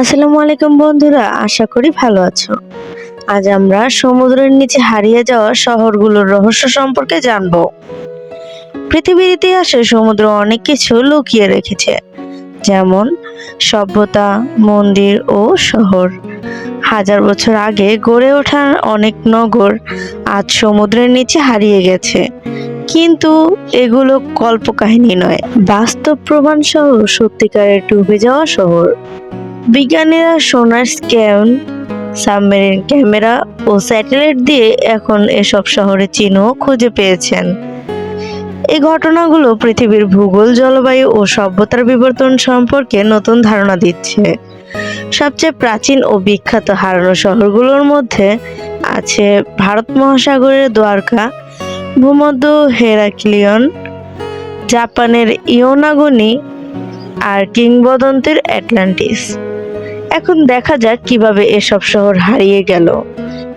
আসসালামু আলাইকুম বন্ধুরা, আশা করি ভালো আছো। আজ আমরা সমুদ্রের নিচে হারিয়ে যাওয়া শহরগুলোর রহস্য সম্পর্কে জানব। পৃথিবীর ইতিহাসে সমুদ্র অনেক কিছু লুকিয়ে রেখেছে, যেমন সভ্যতা, মন্দির ও শহর। হাজার বছর আগে গড়ে ওঠা অনেক নগর আজ সমুদ্রের নিচে হারিয়ে গেছে। কিন্তু এগুলো কল্পকাহিনী নয়, বাস্তব প্রমাণ সহ সত্যিকারের ডুবে যাওয়া শহর। বিজ্ঞানীরা সোনার স্ক্যান, সাবমেরিন ক্যামেরা ও স্যাটেলাইট দিয়ে এখন এসব শহরের চিহ্ন খুঁজে পেয়েছেন। এই ঘটনাগুলো পৃথিবীর ভূগোল, জলবায়ু ও সভ্যতার বিবর্তন সম্পর্কে নতুন ধারণা দিচ্ছে। সবচেয়ে প্রাচীন ও বিখ্যাত হারানো শহরগুলোর মধ্যে আছে ভারত মহাসাগরের দ্বারকা, ভূমধ্য হেরাক্লিয়ন, জাপানের ইয়োনাগনি আর কিংবদন্তির অ্যাটলান্টিস। এখন দেখা যাক কীভাবে এসব শহর হারিয়ে গেল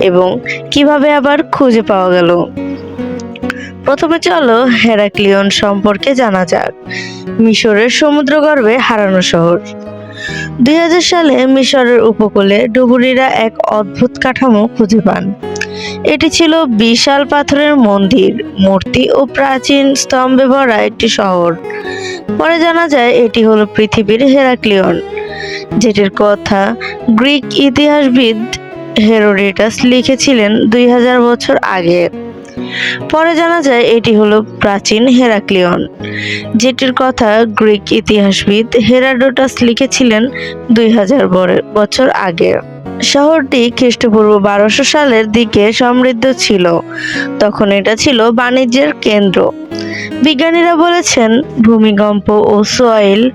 এবং কীভাবে আবার খুঁজে পাওয়া গেল। প্রথমে চলো হেরাক্লিয়ন সম্পর্কে জানা যাক। মিশরের সমুদ্রগর্ভে হারানো শহর। দু হাজার সালে মিশরের উপকূলে ডুবুরিরা এক অদ্ভুত কাঠামো খুঁজে পান। এটি ছিল বিশাল পাথরের মন্দির, মূর্তি ও প্রাচীন স্তম্ভে ভরা একটি শহর। পরে জানা যায় এটি হলো পৃথিবীর হেরাক্লিয়ন। যেটির কথা গ্রিক ইতিহাসবিদ হেরোডিটাস লিখেছিলেন দুই হাজার বছর আগে। পরে জানা যায় এটি হলো প্রাচীন হেরাক্লিয়ন, যেটির কথা গ্রিক ইতিহাসবিদ হেরাডোটাস লিখেছিলেন দুই হাজার বছর আগে। শহরটি খ্রিস্টপূর্ব বারোশো সালের দিকে সমৃদ্ধ ছিল। তখন এটা ছিল বাণিজ্যের কেন্দ্র। বিজ্ঞানীরা বলেছেন, ভূমিকম্প ও সয়েল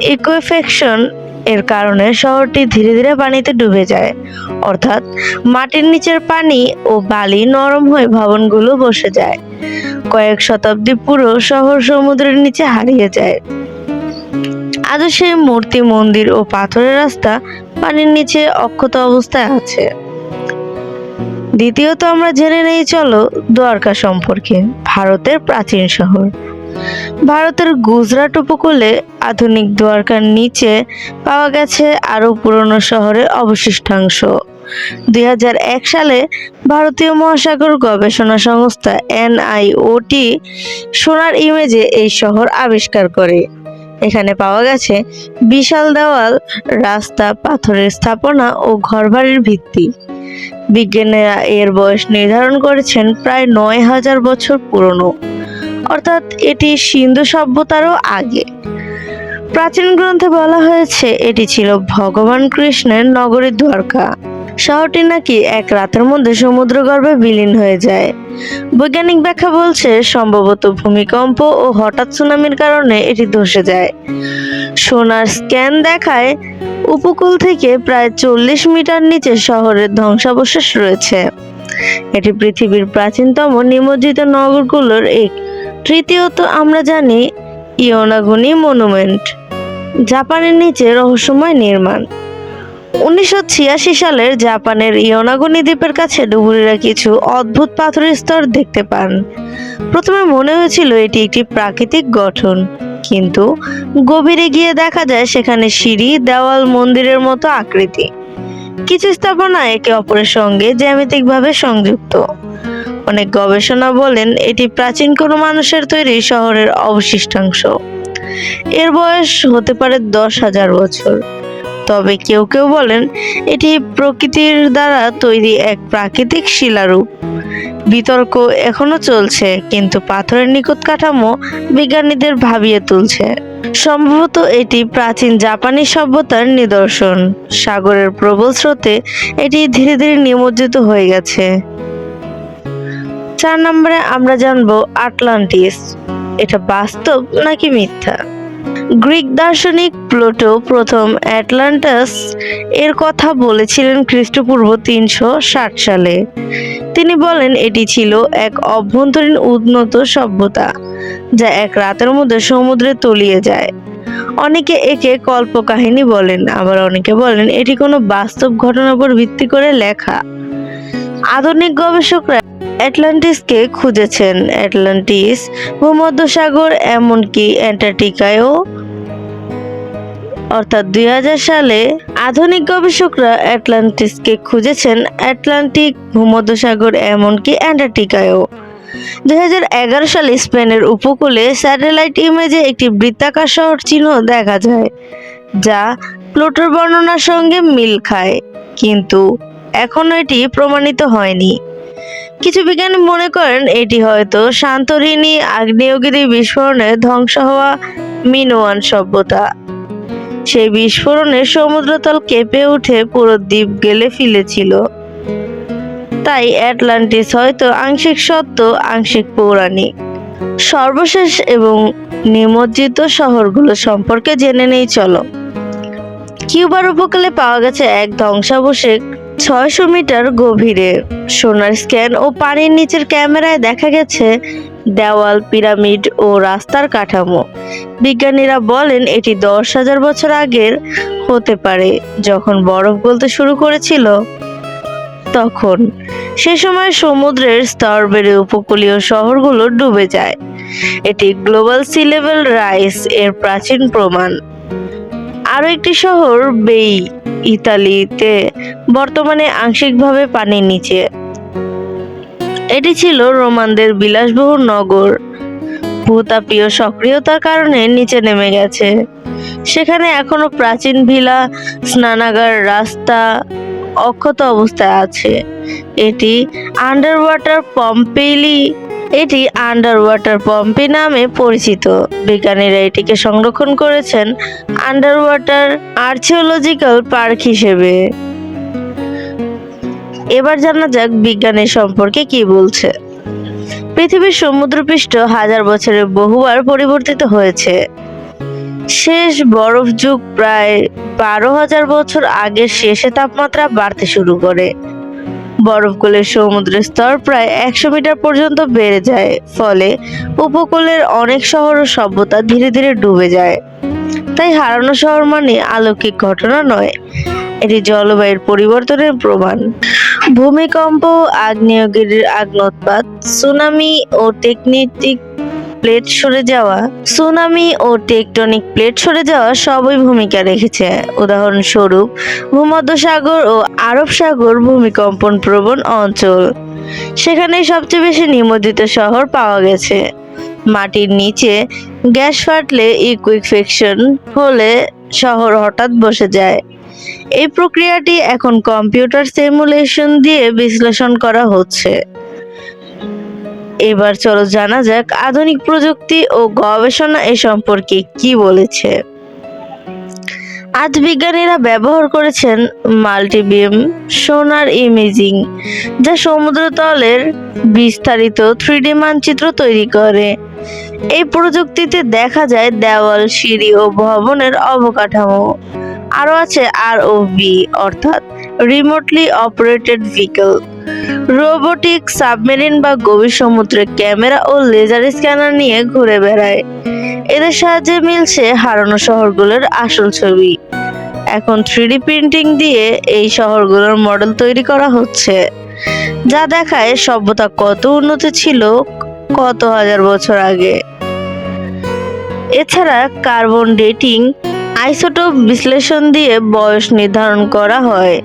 ইকুইফেকশন এর কারণে শহরটি ধীরে ধীরে পানিতে ডুবে যায়। অর্থাৎ মাটির নিচের পানি ও বালি নরম হয়ে ভবনগুলো বসে যায়। কয়েক শতাব্দী পুরো শহর সমুদ্রের নিচে হারিয়ে যায়। আজও সেই মূর্তি, মন্দির ও পাথরের রাস্তা পানির নিচে অক্ষত অবস্থায় আছে। দ্বিতীয়ত আমরা জেনে নেই, চলো, দ্বারকা সম্পর্কে, ভারতের প্রাচীন শহর। ভারতের গুজরাট উপকূলে আধুনিক দ্বারকার নিচে পাওয়া গেছে আরও পুরনো শহরের অবশিষ্টাংশ। দু হাজার এক সালে ভারতীয় মহাসাগর গবেষণা সংস্থা এনআইওটি সোনার ইমেজে এই শহর আবিষ্কার করে। এখানে পাওয়া গেছে বিশাল দেওয়াল, রাস্তা, পাথরের স্থাপনা ও ঘরবাড়ির ভিত্তি। বিজ্ঞানীরা এর বয়স নির্ধারণ করেছেন প্রায় নয় হাজার বছর পুরনো। অর্থাৎ এটি সিন্ধু সভ্যতারও আগে। প্রাচীন গ্রন্থে বলা হয়েছে, এটি ছিল ভগবান কৃষ্ণের নগরী দ্বারকা। শহরটি নাকি এক রাতের মধ্যে সমুদ্রগর্ভে বিলীন হয়ে যায়। বৈজ্ঞানিক ব্যাখ্যা বলছে, সম্ভবত ভূমিকম্প ও হঠাৎ সুনামির কারণে এটি ধসে যায়। সোনার স্ক্যান দেখায়, উপকূল থেকে প্রায় চল্লিশ মিটার নিচে শহরের ধ্বংসাবশেষ রয়েছে। এটি পৃথিবীর প্রাচীনতম নিমজ্জিত নগরগুলোর এক তৃতীয়ত আমরা জানি ইয়োনাগুনি মনুমেন্ট, জাপানের নিচে রহস্যময় নির্মাণ। উনিশশো ছিয়াশি সালের জাপানের ইয়োনাগুনি দ্বীপের কাছে ডুবুরিরা কিছু অদ্ভুত পাথরের স্তর দেখতে পান। প্রথমে মনে হয়েছিল এটি একটি প্রাকৃতিক গঠন, কিন্তু গভীরে গিয়ে দেখা যায় সেখানে সিঁড়ি, দেওয়াল, মন্দিরের মতো আকৃতি। কিছু স্থাপনা একে অপরের সঙ্গে জ্যামিতিকভাবে সংযুক্ত। অনেক গবেষণা বলেন, এটি প্রাচীন কোনো মানুষের তৈরি শহরের অবশিষ্টাংশ। এর বয়স হতে পারে দশ হাজার বছর। তবে কেউ কেউ বলেন, এটি প্রকৃতির দ্বারা তৈরি এক প্রাকৃতিক শিলারূপ। বিতর্ক এখনও চলছে, কিন্তু পাথরের নিকট কাঠামো বিজ্ঞানীদের ভাবিয়ে তুলছে। সম্ভবত এটি প্রাচীন জাপানি সভ্যতার নিদর্শন। সাগরের প্রবল স্রোতে এটি ধীরে ধীরে নিমজ্জিত হয়ে গেছে। চার নম্বরে আমরা জানব আটলান্টিস। এটা বাস্তব নাকি মিথ্যা? গ্রিক দার্শনিক প্লোটো প্রথম অ্যাটলান্টাস এর কথা বলেছিলেন খ্রিস্টপূর্ব তিনশো ষাট সালে। তিনি বলেন, এটি ছিল এক অভ্যন্তরীণ উন্নত সভ্যতা, যা এক রাতের মধ্যে সমুদ্রে তলিয়ে যায়। অনেকে একে কল্পকাহিনী বলেন, আবার অনেকে বলেন, এটি কোনো বাস্তব ঘটনার উপর ভিত্তি করে লেখা। আধুনিক গবেষকরা অ্যাটলান্টিসকে খুঁজেছেন। অ্যাটলান্টিস ভূমধ্যসাগর, এমনকি অ্যান্টার্কটিকায়ও। অর্থাৎ দুই সালে আধুনিক গবেষকরা অ্যাটলান্টিসকে খুঁজেছেন অ্যাটলান্টিক ভূমধ্যসাগর, এমনকি অ্যান্টার্কটিকায়ও। দুই সালে স্পেনের উপকূলে স্যাটেলাইট ইমেজে একটি বৃত্তাকার শহর চিহ্ন দেখা যায়, যা প্লুটোর বর্ণনার সঙ্গে মিল খায়। কিন্তু এখনও এটি প্রমাণিত হয়নি। কিছু বিজ্ঞানী মনে করেন এটি হয়তো শান্তরিনী আগ্নেয়গিরি বিস্ফোরণে ধ্বংস হওয়া মিনোয়ান সভ্যতা। সেই বিস্ফোরণে সমুদ্রতল কেঁপে উঠে পুরো দ্বীপ গেলে ফেলেছিল তাই অ্যাটলান্টিস হয়তো আংশিক সত্য, আংশিক পৌরাণিক। সর্বশেষ এবং নিমজ্জিত শহরগুলো সম্পর্কে জেনে নেই, চলো। কিউবার উপকূলে পাওয়া গেছে এক ধ্বংসাবশেষ ছয়শো মিটার গভীরে। সোনার স্ক্যান ও পানির নিচের ক্যামেরায় দেখা গেছে দেওয়াল, পিরামিড ও রাস্তার কাঠামো। বিজ্ঞানীরা বলেন, এটি দশ হাজার বছর আগের হতে পারে, যখন বরফ গলতে শুরু করেছিল। তখন সে সময় সমুদ্রের স্তর বেড়ে উপকূলীয় শহরগুলো ডুবে যায়। এটি গ্লোবাল সি লেভেল রাইস এর প্রাচীন প্রমাণ। আরও একটি শহর বেই, ইতালিতে, বর্তমানে আংশিকভাবে পানির নিচে। এটি ছিল রোমানদের বিলাসবহুল নগর। ভূতাপীয় সক্রিয়তার কারণে নিচে নেমে গেছে। সেখানে এখনও প্রাচীন ভিলা, স্নানাগার, রাস্তা অক্ষত অবস্থায় আছে। এটি আন্ডার ওয়াটার পম্পেলি এটি আন্ডার ওয়াটার পম্পি নামে পরিচিত। বিজ্ঞানীরা এটিকে সংরক্ষণ করেছেন আন্ডার ওয়াটার আর্চিওলজিক্যাল পার্ক হিসেবে। এবার জানা যাক বিজ্ঞানের সম্পর্কে কি বলছে। পৃথিবীর সমুদ্রপৃষ্ঠ হাজার বছরে বহুবার পরিবর্তিত হয়েছে। শেষ বরফ যুগ প্রায় বারো হাজার বছর আগের শেষে তাপমাত্রা বাড়তে শুরু করে। বরফ গলে সমুদ্রের স্তর প্রায় একশো মিটার পর্যন্ত বেড়ে যায়, ফলে উপকূলের অনেক শহর ও সভ্যতা ধীরে ধীরে ডুবে যায়। তাই হারানো শহর মানে আলৌকিক ঘটনা নয়, এটি জলবায়ুর পরিবর্তনের প্রমাণ। ভূমিকম্প, আগ্নেয়গিরির আগ্নোৎপাত সুনামি ও টেকনিক প্লেট সরে যাওয়া। সুনামি ও টেকটনিক প্লেট সরে যাওয়া সবই ভূমিকা রেখেছে। উদাহরণস্বরূপ, ভূমধ্যসাগর ও আরব সাগর ভূমিকম্পন প্রবণ অঞ্চল। সেখানে সবচেয়ে বেশি নিমজ্জিত শহর পাওয়া গেছে। মাটির নিচে গ্যাস ফাটলে ইকুইফেকশন হলে শহর হঠাৎ বসে যায়। এই প্রক্রিয়াটি এখন কম্পিউটার সিমুলেশন দিয়ে বিশ্লেষণ করা হচ্ছে। এবার চলো জানা যাক আধুনিক প্রযুক্তি ও গবেষণা এ সম্পর্কে কি বলেছে। আজ বিজ্ঞানীরা ব্যবহার করেছেন মাল্টিবিম সোনার ইমেজিং, যা সমুদ্রতলের বিস্তারিত থ্রিডি মানচিত্র তৈরি করে। এই প্রযুক্তিতে দেখা যায় দেওয়াল, সিঁড়ি ও ভবনের অবকাঠামো। আরও আছে আর ও বি, অর্থাৎ remotely operated vehicle robotic submarine বা গভীর সমুদ্রে ক্যামেরা ও লেজার স্ক্যানার নিয়ে ঘুরে বেড়ায়। এদের সাহায্যে মিলছে হারানো শহরগুলোর আসল ছবি। এখন থ্রিডি প্রিন্টিং দিয়ে এই শহরগুলোর মডেল তৈরি করা হচ্ছে, যা দেখায় সভ্যতা কত উন্নত ছিল কত হাজার বছর আগে। এছাড়া কার্বন ডেটিং আইসোটোপ বিশ্লেষণ দিয়ে বয়স নির্ধারণ করা হয়।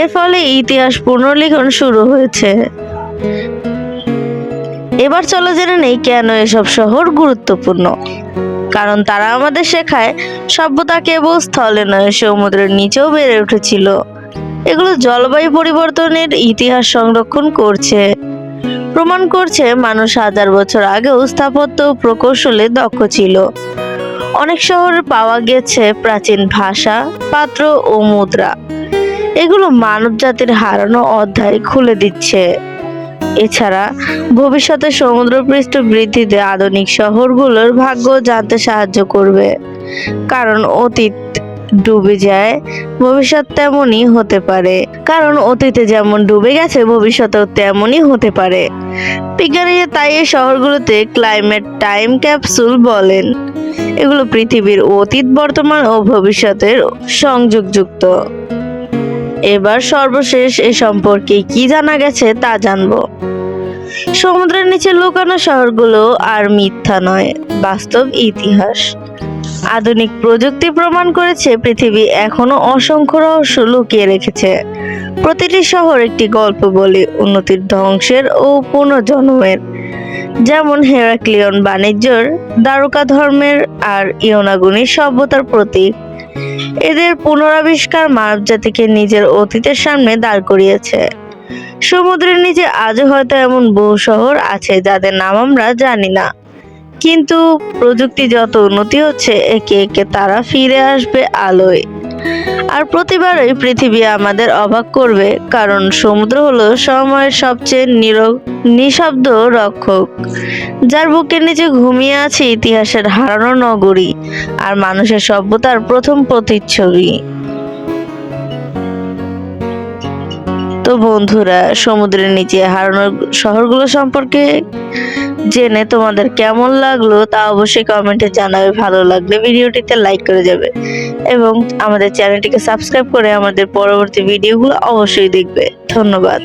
এর ফলে ইতিহাস পুনর্লিখন শুরু হয়েছে। এবার চলো জেনে নেই কেন এসব শহর গুরুত্বপূর্ণ। কারণ তারা আমাদের শেখায়, সভ্যতা কেবল স্থলে নয়, সমুদ্রের নিচেও বেড়ে উঠেছিল। এগুলো জলবায়ু পরিবর্তনের ইতিহাস সংরক্ষণ করছে। প্রমাণ করছে মানুষ হাজার বছর আগেও স্থাপত্য প্রকৌশলে দক্ষ ছিল। অনেক শহরে পাওয়া গেছে প্রাচীন ভাষা, পাত্র ও মুদ্রা। এগুলো মানব জাতির হারানো অধ্যায় খুলে দিচ্ছে। এছাড়া ভবিষ্যতে সমুদ্রপৃষ্ঠ বৃদ্ধিতে আধুনিক শহরগুলোর ভাগ্য জানতে সাহায্য করবে। কারণ অতীত ডুবে যায়, ভবিষ্যৎ তেমনই হতে পারে। কারণ অতীতে যেমন ডুবে গেছে, ভবিষ্যতেও তেমনই হতে পারে। বিজ্ঞানীরা তাই এই শহরগুলোতে ক্লাইমেট টাইম ক্যাপসুল বলেন। এগুলো পৃথিবীর অতীত, বর্তমান ও ভবিষ্যতের সংযোগযুক্ত। এবার সর্বশেষ এ সম্পর্কে কি জানা গেছে তা জানব। সমুদ্রের নিচে লুকানো শহরগুলো আর মিথ্যা নয়, বাস্তব ইতিহাস। আধুনিক প্রযুক্তি প্রমাণ করেছে পৃথিবী এখনও অসংখ্য রহস্য লুকিয়ে রেখেছে। প্রতিটি শহর একটি গল্প বলে, উন্নতির ধ্বংসের ও পুনর্জন্মের। যেমন হেরাক্লিয়ন বাণিজ্যর, দ্বারকা ধর্মের আর ইয়োনাগুনি সভ্যতার প্রতীক। এদের পুনরাবিষ্কার মানবজাতিকে নিজের অতীতের সামনে দাঁড় করিয়েছে। সমুদ্রের নিচে আজও হয়তো এমন বহু শহর আছে যাদের নাম আমরা জানি না। কিন্তু প্রযুক্তি যত উন্নতি হচ্ছে, একে একে তারা ফিরে আসবে আলোয়। আর প্রতিবারই পৃথিবী আমাদের অবাক করবে, কারণ সমুদ্র হলো সময়ের সবচেয়ে নীরব নিঃশব্দ রক্ষক, যার বুকের নিচে ঘুমিয়ে আছে ইতিহাসের হারানো নগরী আর মানুষের সভ্যতার প্রথম প্রতিচ্ছবি। তো বন্ধুরা, সমুদ্রের নিচে হারানো শহরগুলো সম্পর্কে জেনে তোমাদের কেমন লাগল তা অবশ্যই কমেন্টে জানাবে। ভালো লাগলে ভিডিওটিতে লাইক করে যাবে। এবং আমাদের চ্যানেলটিকে সাবস্ক্রাইব করে আমাদের পরবর্তী ভিডিওগুলো অবশ্যই দেখবে। ধন্যবাদ।